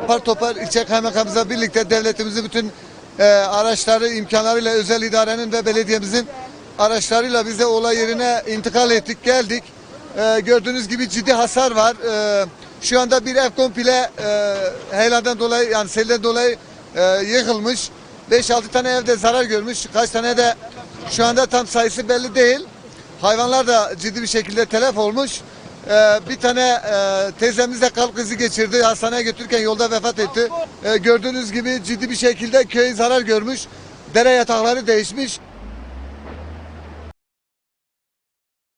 Topar topar ilçe kaymakamımızla birlikte devletimizin bütün e, araçları, imkanlarıyla özel idarenin ve belediyemizin araçlarıyla biz de olay yerine intikal ettik, geldik. E, gördüğünüz gibi ciddi hasar var. E, şu anda bir ev komple e, heyelandan dolayı yani selden dolayı e, yıkılmış. 5-6 tane evde zarar görmüş. Kaç tane de şu anda tam sayısı belli değil. Hayvanlar da ciddi bir şekilde telef olmuş. Ee, bir tane e, teyzemiz de kalp krizi geçirdi. Hastaneye götürürken yolda vefat etti. Ee, gördüğünüz gibi ciddi bir şekilde köy zarar görmüş. Dere yatakları değişmiş.